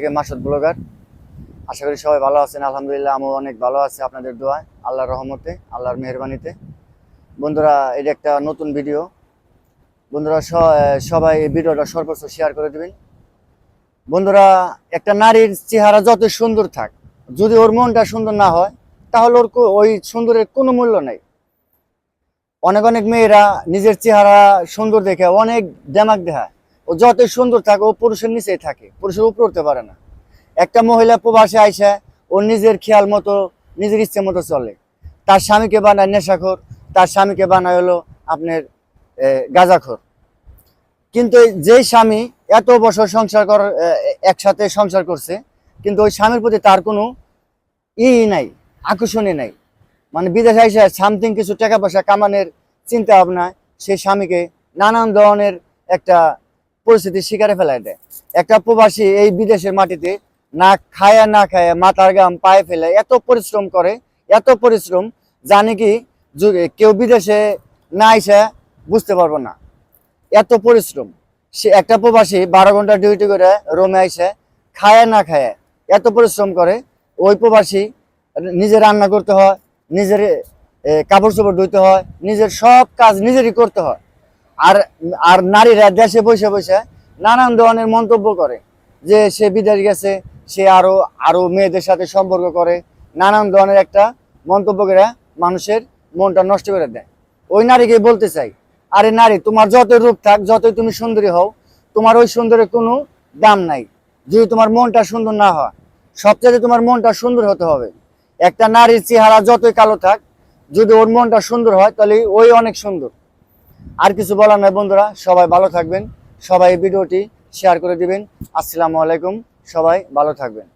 থেকে মাসুদ ব্লগার। আশা করি সবাই ভালো আছেন, আলহামদুলিল্লাহ আমিও অনেক ভালো আছি আপনাদের দোয়ায়, আল্লাহর রহমতে, আল্লাহর মেহরবানিতে। বন্ধুরা এটা একটা নতুন ভিডিও বন্ধুরা সবাই এই ভিডিওটা সর্বোচ্চ শেয়ার করে দেবেন। বন্ধুরা, একটা নারীর চেহারা যত সুন্দর থাক, যদি ওর মনটা সুন্দর না হয়, তাহলে ওর ওই সুন্দরের কোনো মূল্য নেই। অনেক অনেক মেয়েরা নিজের চেহারা সুন্দর দেখে অনেক ড্যামাক দেখায়। ও যতই সুন্দর থাকে, ও পুরুষের নিচেই থাকে, পুরুষের উপরে উঠতে পারে না। একটা মহিলা প্রবাসে আইসা, ও নিজের খেয়াল মতো, নিজের ইচ্ছে মতো চলে। তার স্বামীকে বানায় নেশাখোর, তার স্বামীকে বানায় হলো আপনার গাঁজাখোর। কিন্তু যে স্বামী এত বছর সংসার কর একসাথে সংসার করছে, কিন্তু ওই স্বামীর প্রতি তার কোনো ই নাই, আকর্ষণই নাই। মানে বিদেশে এসে সামথিং কিছু টাকা পয়সা কামানোর চিন্তা ভাবনায় সেই স্বামীকে নানান ধরনের একটা পরিস্থিতির শিকারে ফেলায় দেয়। একটা প্রবাসী এই বিদেশের মাটিতে না খায়া না খায়া মাথার গাম পায়ে ফেলে এত পরিশ্রম করে, এত পরিশ্রম, জানি কি যুগে কেউ বিদেশে না এসে বুঝতে পারব না। এত পরিশ্রম। সে একটা প্রবাসী বারো ঘণ্টা ডিউটি করে রোমে আইসে খায় না খায় এত পরিশ্রম করে, ওই প্রবাসী নিজে রান্না করতে হয়, নিজের কাপড় চোপড় ধুইতে হয়, নিজের সব কাজ নিজেরই করতে হয়। আর আর নারীরা দেশে বসে বসে নানান ধরনের মন্তব্য করে যে সে বিদেশ গেছে, সে আরও আরও মেয়েদের সাথে সম্পর্ক করে, নানান ধরনের একটা মন্তব্য করে মানুষের মনটা নষ্ট করে দেয়। ওই নারীকে বলতে চাই, আরে নারী, তোমার যতই রূপ থাক, যতই তুমি সুন্দরী হও, তোমার ওই সুন্দরের কোনো দাম নাই। যদি তোমার মনটা সুন্দর না হয় সবচেয়ে তোমার মনটা সুন্দর হতে হবে। একটা নারীর চেহারা যতই কালো থাক, যদি ওর মনটা সুন্দর হয়, তাহলে ওই অনেক সুন্দর। আর কিছু বলার নাই বন্ধুরা, সবাই ভালো থাকবেন, সবাই ভিডিওটি শেয়ার করে দিবেন। আসসালামু আলাইকুম, সবাই ভালো থাকবেন।